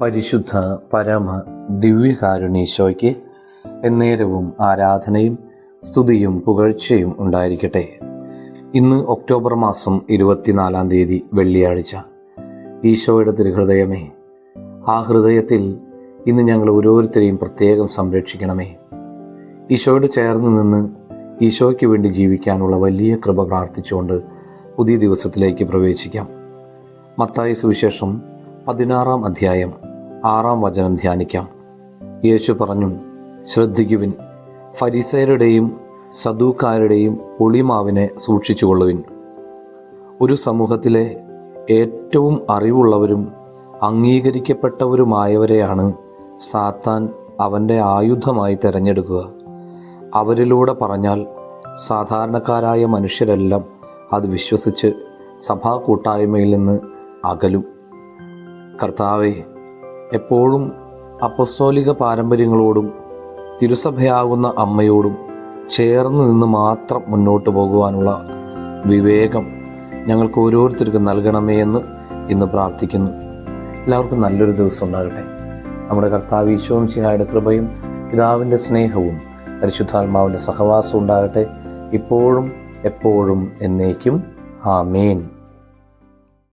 പരിശുദ്ധ പരമ ദിവ്യകാരുണീശോയ്ക്ക് എന്നേരവും ആരാധനയും സ്തുതിയും പുകഴ്ചയും ഉണ്ടായിരിക്കട്ടെ. ഇന്ന് ഒക്ടോബർ മാസം ഇരുപത്തിനാലാം തീയതി വെള്ളിയാഴ്ച. ഈശോയുടെ തിരുഹൃദയമേ ആ ഹൃദയത്തിൽ ഇന്ന് ഞങ്ങൾ ഓരോരുത്തരെയും പ്രത്യേകം സംരക്ഷിക്കണമേ. ഈശോയോട് ചേർന്ന് നിന്ന് ഈശോയ്ക്ക് വേണ്ടി ജീവിക്കാനുള്ള വലിയ കൃപ പ്രാർത്ഥിച്ചുകൊണ്ട് പുതിയ ദിവസത്തിലേക്ക് പ്രവേശിക്കാം. മത്തായ സുവിശേഷം പതിനാറാം അധ്യായം ആറാം വചനം ധ്യാനിക്കാം. യേശു പറഞ്ഞു ശ്രദ്ധിക്കുവിൻ ഫരിസയരുടെയും സദൂക്കാരുടെയും ഒളിമാവിനെ സൂക്ഷിച്ചുകൊള്ളുവിൻ. ഒരു സമൂഹത്തിലെ ഏറ്റവും അറിവുള്ളവരും അംഗീകരിക്കപ്പെട്ടവരുമായവരെയാണ് സാത്താൻ അവന്റെ ആയുധമായി തിരഞ്ഞെടുക്കുക. അവരിലൂടെ പറഞ്ഞാൽ സാധാരണക്കാരായ മനുഷ്യരെല്ലാം അത് വിശ്വസിച്ച് സഭാ കൂട്ടായ്മയിൽ നിന്ന് അകലും. കർത്താവെ എപ്പോഴും അപ്പസ്തോലിക പാരമ്പര്യങ്ങളോടും തിരുസഭയാകുന്ന അമ്മയോടും ചേർന്ന് നിന്ന് മാത്രം മുന്നോട്ട് പോകുവാനുള്ള വിവേകം ഞങ്ങൾക്ക് ഓരോരുത്തർക്കും നൽകണമേ എന്ന് ഇന്ന് പ്രാർത്ഥിക്കുന്നു. എല്ലാവർക്കും നല്ലൊരു ദിവസം ഉണ്ടാകട്ടെ. നമ്മുടെ കർത്താവ് ഈശോം സിഹായുടെ കൃപയും പിതാവിന്റെ സ്നേഹവും പരിശുദ്ധാത്മാവിന്റെ സഹവാസവും ഉണ്ടാകട്ടെ. ഇപ്പോഴും എപ്പോഴും എന്നേക്കും. ആമേൻ.